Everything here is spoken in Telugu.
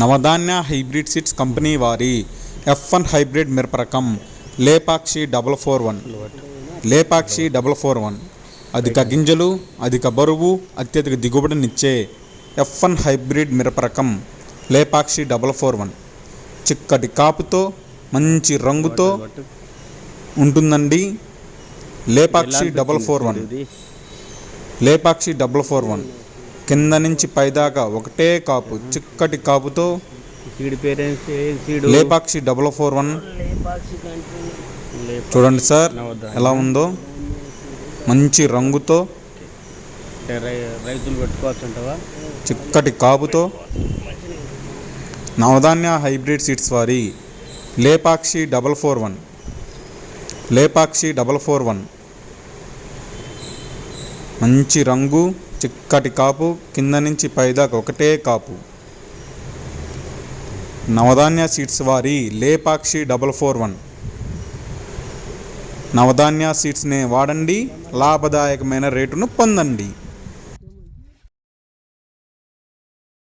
నవధాన్య హైబ్రిడ్ సీడ్స్ కంపెనీ వారి ఎఫ్ వన్ హైబ్రిడ్ మిరప రకం Lepakshi double four one. Lepakshi double four one. అధిక గింజలు అధిక బరువు అత్యధిక దిగుబడినిచ్చే ఎఫ్ వన్ హైబ్రిడ్ మిరప రకం లేపాక్షి డబల్ ఫోర్ వన్. చిక్కటి కాపుతో మంచి రంగుతో ఉంటుందండి. Lepakshi double four one. Lepakshi double four one. కింద నుంచి పైదాకా ఒకటే కాపు చిక్కటి కాపుతో సీడ్ పేరెంట్స్ ఏం seed? Lepakshi double four one. చూడండి సార్. ఎలా ఉందో. మంచి రంగుతో రైతులు పెట్టుకోవచ్చు అంటావా చిక్కటి కాపుతో. నవధాన్య హైబ్రిడ్ సీడ్స్ వారి Lepakshi double four one. Lepakshi double four one. మంచి రంగు చిక్కటి కాపు కింద నుంచి పైదాకా ఒకటే కాపు. నవధాన్య సీడ్స్ వారి Lepakshi double four one. Navadhanya సీడ్స్ని వాడండి లాభదాయకమైన రేటును పొందండి.